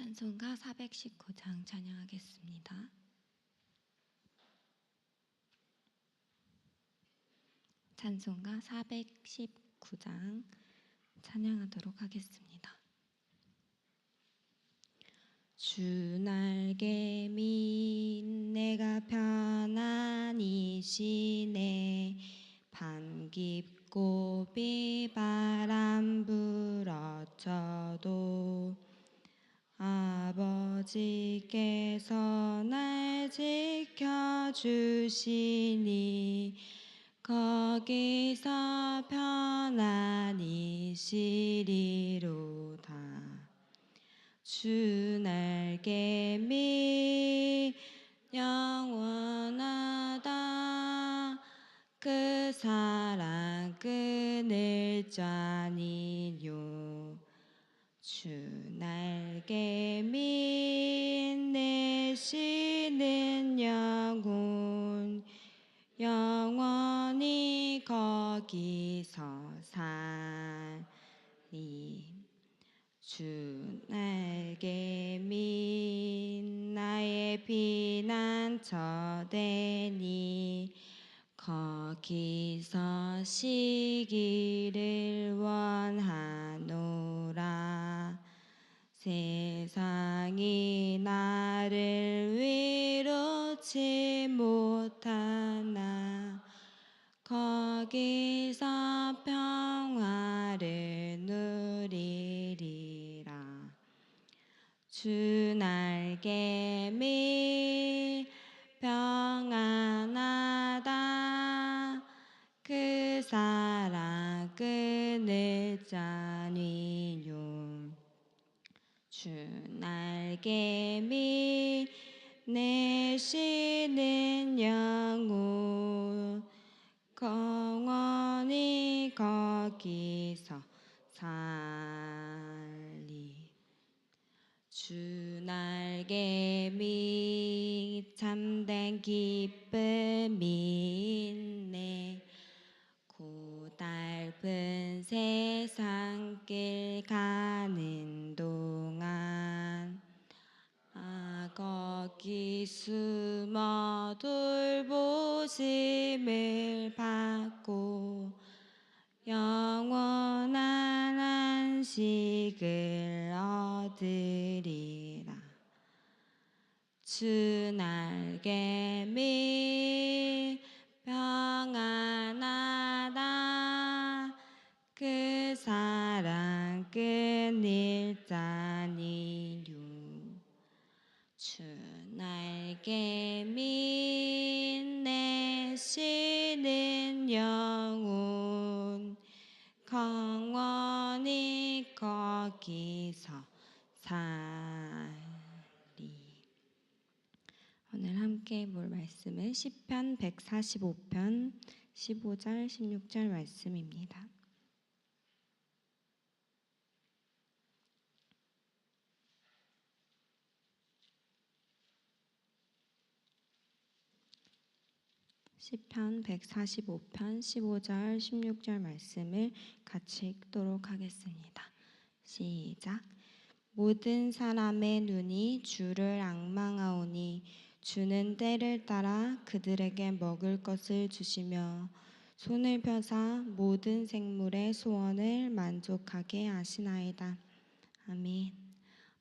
찬송가 419장 찬양하겠습니다. 찬송가 419장 찬양하도록 하겠습니다. 주 날개미 내가 편안히 쉬네 밤 깊고 비바람 불어쳐도 아버지께서 날 지켜주시니 거기서 편안히 쉬리로다. 주 날개미 영원하다. 그 사랑 끊을 자니요 주 날개미 내쉬는 영혼 영원히 거기서 살리 주 날개미 나의 피난처 되니 거기서 쉬기를 원하노라 세상이 나를 위로치 못하나 거기서 평화를 누리리라. 주 날개 미 평안하다. 그 사랑 끊을 자니요 주 날개미 내쉬는 영혼 영원히 거기서 살리. 주 날개미 참된 기쁨이 있네. 고달픈 세상길 가는 동안 아 거기 숨어 돌보심을 받고 영원한 안식을 얻으리라. 주 날개미 평안하다. 그 사랑 끊을 자니요 주 날개미 내쉬는 영혼 영원히 거기서 살리 오늘 함께 볼 말씀은 시편 145편 15절 16절 말씀입니다. 시편 145편 15절 16절 말씀을 같이 읽도록 하겠습니다. 시작. 모든 사람의 눈이 주를 악망하오니 주는 때를 따라 그들에게 먹을 것을 주시며 손을 펴사 모든 생물의 소원을 만족하게 하시나이다. 아멘.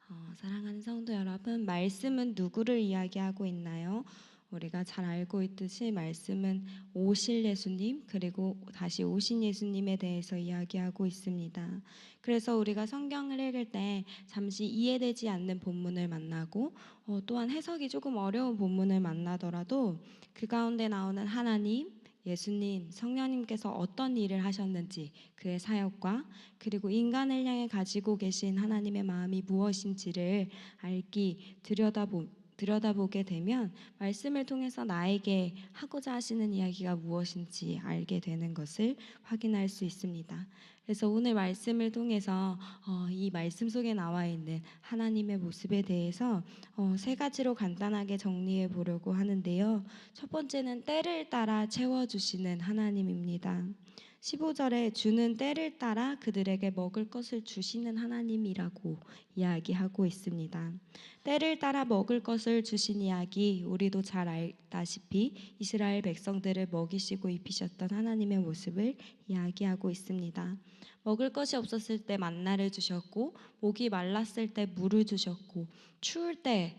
어, 사랑하는 성도 여러분, 말씀은 누구를 이야기하고 있나요? 우리가 잘 알고 있듯이 말씀은 오실 예수님 그리고 다시 오신 예수님에 대해서 이야기하고 있습니다. 그래서 우리가 성경을 읽을 때 잠시 이해되지 않는 본문을 만나고 어, 또한 해석이 조금 어려운 본문을 만나더라도 그 가운데 나오는 하나님 예수님, 성령님께서 어떤 일을 하셨는지 그의 사역과 그리고 인간을 향해 가지고 계신 하나님의 마음이 무엇인지를 알기 들여다보 들여다보게 되면 말씀을 통해서 나에게 하고자 하시는 이야기가 무엇인지 알게 되는 것을 확인할 수 있습니다. 그래서 오늘 말씀을 통해서 어, 이 말씀 속에 나와 있는 하나님의 모습에 대해서 어, 세 가지로 간단하게 정리해 보려고 하는데요. 첫 번째는 때를 따라 채워주시는 하나님입니다. 15절에 주는 때를 따라 그들에게 먹을 것을 주시는 하나님이라고 이야기하고 있습니다. 때를 따라 먹을 것을 주신 이야기 우리도 잘 알다시피 이스라엘 백성들을 먹이시고 입히셨던 하나님의 모습을 이야기하고 있습니다. 먹을 것이 없었을 때 만나를 주셨고 목이 말랐을 때 물을 주셨고 추울 때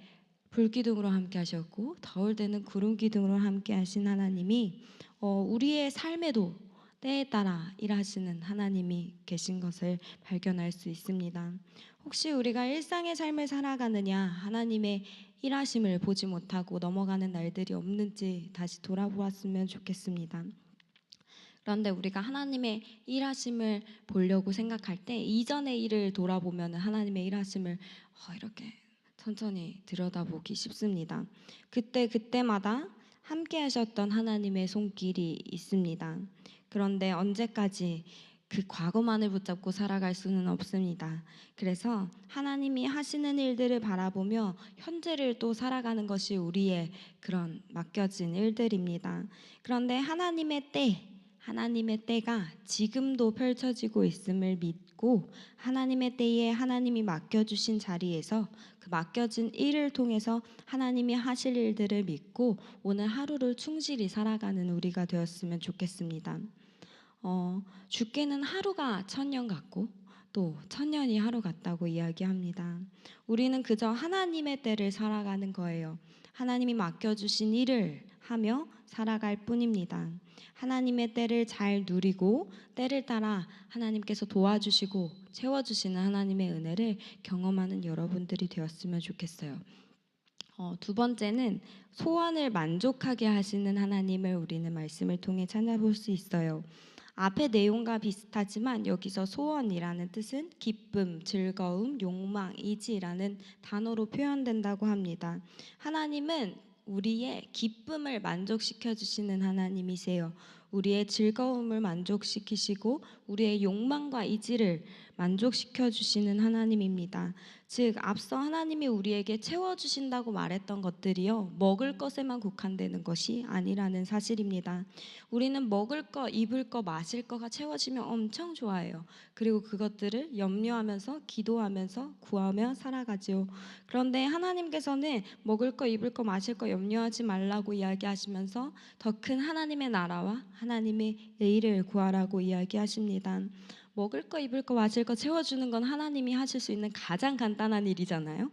불기둥으로 함께 하셨고 더울 때는 구름 기둥으로 함께 하신 하나님이 어, 우리의 삶에도 때에 따라 일하시는 하나님이 계신 것을 발견할 수 있습니다. 혹시 우리가 일상의 삶을 살아가느냐 하나님의 일하심을 보지 못하고 넘어가는 날들이 없는지 다시 돌아보았으면 좋겠습니다. 그런데 우리가 하나님의 일하심을 보려고 생각할 때 이전의 일을 돌아보면 하나님의 일하심을 어, 이렇게 천천히 들여다보기 쉽습니다. 그때 그때마다 함께 하셨던 하나님의 손길이 있습니다. 그런데 언제까지 그 과거만을 붙잡고 살아갈 수는 없습니다. 그래서 하나님이 하시는 일들을 바라보며 현재를 또 살아가는 것이 우리의 그런 맡겨진 일들입니다. 그런데 하나님의 때, 하나님의 때가 지금도 펼쳐지고 있음을 믿고 하나님의 때에 하나님이 맡겨주신 자리에서 그 맡겨진 일을 통해서 하나님이 하실 일들을 믿고 오늘 하루를 충실히 살아가는 우리가 되었으면 좋겠습니다. 어, 죽게는 하루가 천년 같고 또 천년이 하루 같다고 이야기합니다. 우리는 그저 하나님의 때를 살아가는 거예요. 하나님이 맡겨주신 일을 하며 살아갈 뿐입니다. 하나님의 때를 잘 누리고 때를 따라 하나님께서 도와주시고 채워주시는 하나님의 은혜를 경험하는 여러분들이 되었으면 좋겠어요. 어, 두 번째는 소원을 만족하게 하시는 하나님을 우리는 말씀을 통해 찾아볼 수 있어요. 앞의 내용과 비슷하지만 여기서 소원이라는 뜻은 기쁨, 즐거움, 욕망, 이지라는 단어로 표현된다고 합니다. 하나님은 우리의 기쁨을 만족시켜 주시는 하나님이세요. 우리의 즐거움을 만족시키시고 우리의 욕망과 이지를 만족시켜 주시는 하나님입니다. 즉 앞서 하나님이 우리에게 채워 주신다고 말했던 것들이요 먹을 것에만 국한되는 것이 아니라는 사실입니다. 우리는 먹을 거, 입을 거, 마실 거가 채워지면 엄청 좋아해요. 그리고 그것들을 염려하면서 기도하면서 구하며 살아가지요. 그런데 하나님께서는 먹을 거, 입을 거, 마실 거 염려하지 말라고 이야기하시면서 더 큰 하나님의 나라와 하나님의 의를 구하라고 이야기하십니다. 먹을 거, 입을 거, 마실 거 채워주는 건 하나님이 하실 수 있는 가장 간단한 일이잖아요.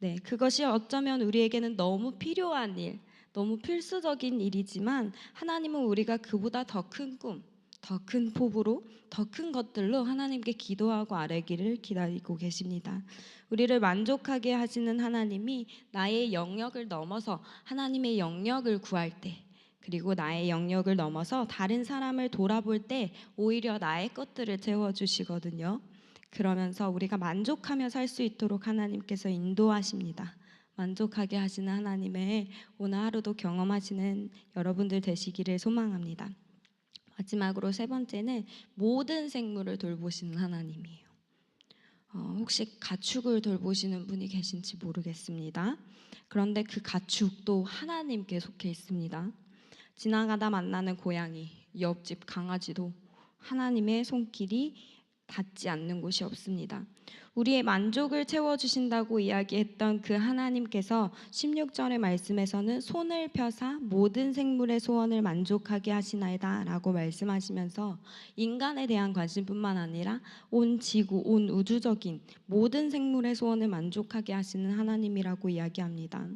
네, 그것이 어쩌면 우리에게는 너무 필요한 일, 너무 필수적인 일이지만 하나님은 우리가 그보다 더 큰 꿈, 더 큰 포부로, 더 큰 것들로 하나님께 기도하고 아뢰기를 기다리고 계십니다. 우리를 만족하게 하시는 하나님이 나의 영역을 넘어서 하나님의 영역을 구할 때 그리고 나의 영역을 넘어서 다른 사람을 돌아볼 때 오히려 나의 것들을 채워주시거든요. 그러면서 우리가 만족하며 살 수 있도록 하나님께서 인도하십니다. 만족하게 하시는 하나님의 오늘 하루도 경험하시는 여러분들 되시기를 소망합니다. 마지막으로 세 번째는 모든 생물을 돌보시는 하나님이에요. 어, 혹시 가축을 돌보시는 분이 계신지 모르겠습니다. 그런데 그 가축도 하나님께 속해 있습니다. 지나가다 만나는 고양이, 옆집 강아지도 하나님의 손길이 닿지 않는 곳이 없습니다. 우리의 만족을 채워주신다고 이야기했던 그 하나님께서 16절의 말씀에서는 손을 펴사 모든 생물의 소원을 만족하게 하시나이다 라고 말씀하시면서 인간에 대한 관심뿐만 아니라 온 지구, 온 우주적인 모든 생물의 소원을 만족하게 하시는 하나님이라고 이야기합니다.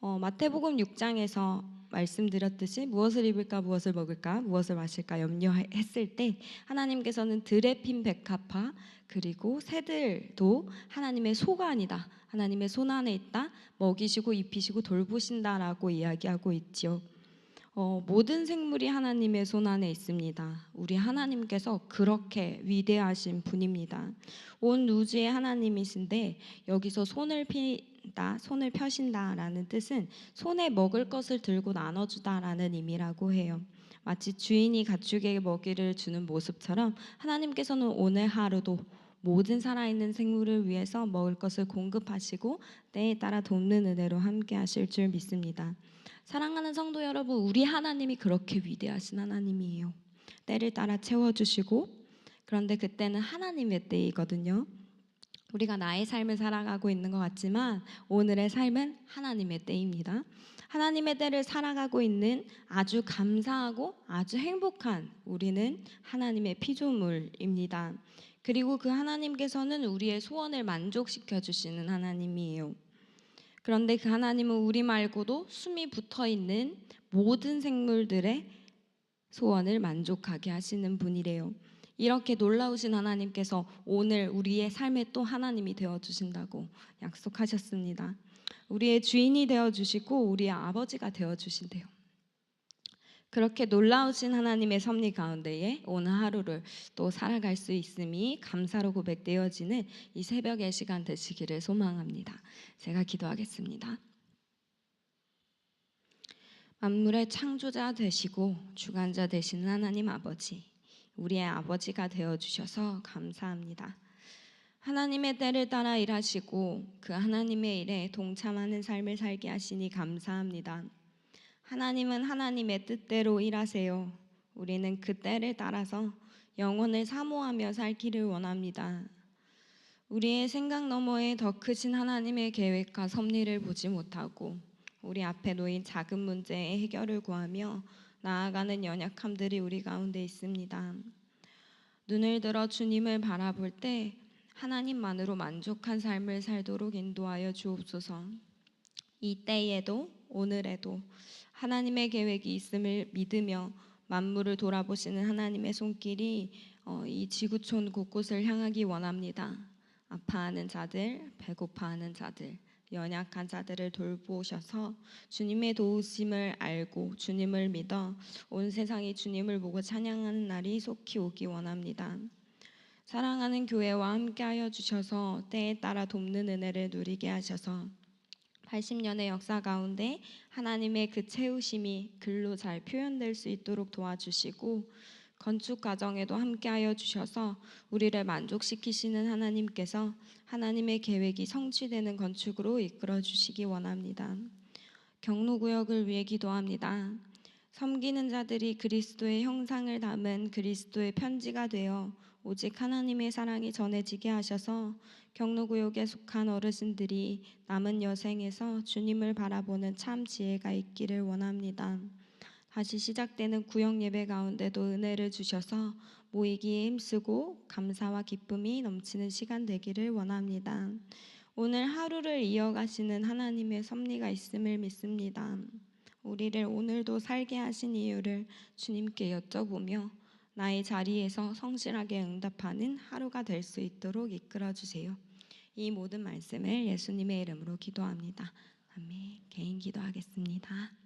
어, 마태복음 6장에서 말씀드렸듯이 무엇을 입을까 무엇을 먹을까 무엇을 마실까 염려했을 때 하나님께서는 들에 핀 백합화 그리고 새들도 하나님의 소가 아니다 하나님의 손 안에 있다 먹이시고 입히시고 돌보신다라고 이야기하고 있지요. 어, 모든 생물이 하나님의 손 안에 있습니다. 우리 하나님께서 그렇게 위대하신 분입니다. 온 우주의 하나님이신데 여기서 손을 핀다, 손을 펴신다라는 뜻은 손에 먹을 것을 들고 나눠주다라는 의미라고 해요. 마치 주인이 가축에게 먹이를 주는 모습처럼 하나님께서는 오늘 하루도 모든 살아있는 생물을 위해서 먹을 것을 공급하시고 때에 따라 돕는 은혜로 함께 하실 줄 믿습니다. 사랑하는 성도 여러분, 우리 하나님이 그렇게 위대하신 하나님이에요. 때를 따라 채워주시고 그런데 그때는 하나님의 때이거든요. 우리가 나의 삶을 살아가고 있는 것 같지만 오늘의 삶은 하나님의 때입니다. 하나님의 때를 살아가고 있는 아주 감사하고 아주 행복한 우리는 하나님의 피조물입니다. 그리고 그 하나님께서는 우리의 소원을 만족시켜 주시는 하나님이에요. 그런데 그 하나님은 우리 말고도 숨이 붙어 있는 모든 생물들의 소원을 만족하게 하시는 분이래요. 이렇게 놀라우신 하나님께서 오늘 우리의 삶에 또 하나님이 되어 주신다고 약속하셨습니다. 우리의 주인이 되어 주시고 우리의 아버지가 되어 주신대요. 그렇게 놀라우신 하나님의 섭리 가운데에 오늘 하루를 또 살아갈 수 있음이 감사로 고백되어지는 이 새벽의 시간 되시기를 소망합니다. 제가 기도하겠습니다. 만물의 창조자 되시고 주관자 되시는 하나님 아버지, 우리의 아버지가 되어 주셔서 감사합니다. 하나님의 때를 따라 일하시고 그 하나님의 일에 동참하는 삶을 살게 하시니 감사합니다. 하나님은 하나님의 뜻대로 일하세요. 우리는 그 때를 따라서 영혼을 사모하며 살기를 원합니다. 우리의 생각 너머에 더 크신 하나님의 계획과 섭리를 보지 못하고 우리 앞에 놓인 작은 문제의 해결을 구하며 나아가는 연약함들이 우리 가운데 있습니다. 눈을 들어 주님을 바라볼 때 하나님만으로 만족한 삶을 살도록 인도하여 주옵소서. 이 때에도 오늘에도 하나님의 계획이 있음을 믿으며 만물을 돌아보시는 하나님의 손길이 어, 이 지구촌 곳곳을 향하기 원합니다. 아파하는 자들, 배고파하는 자들, 연약한 자들을 돌보셔서 주님의 도우심을 알고 주님을 믿어 온 세상이 주님을 보고 찬양하는 날이 속히 오기 원합니다. 사랑하는 교회와 함께하여 주셔서 때에 따라 돕는 은혜를 누리게 하셔서 80년의 역사 가운데 하나님의 그 채우심이 글로 잘 표현될 수 있도록 도와주시고 건축 과정에도 함께하여 주셔서 우리를 만족시키시는 하나님께서 하나님의 계획이 성취되는 건축으로 이끌어 주시기 원합니다. 경로구역을 위해 기도합니다. 섬기는 자들이 그리스도의 형상을 담은 그리스도의 편지가 되어 오직 하나님의 사랑이 전해지게 하셔서 경로구역에 속한 어르신들이 남은 여생에서 주님을 바라보는 참 지혜가 있기를 원합니다. 다시 시작되는 구역 예배 가운데도 은혜를 주셔서 모이기에 힘쓰고 감사와 기쁨이 넘치는 시간 되기를 원합니다. 오늘 하루를 이어가시는 하나님의 섭리가 있음을 믿습니다. 우리를 오늘도 살게 하신 이유를 주님께 여쭤보며 나의 자리에서 성실하게 응답하는 하루가 될 수 있도록 이끌어 주세요. 이 모든 말씀을 예수님의 이름으로 기도합니다. 아멘. 개인 기도하겠습니다.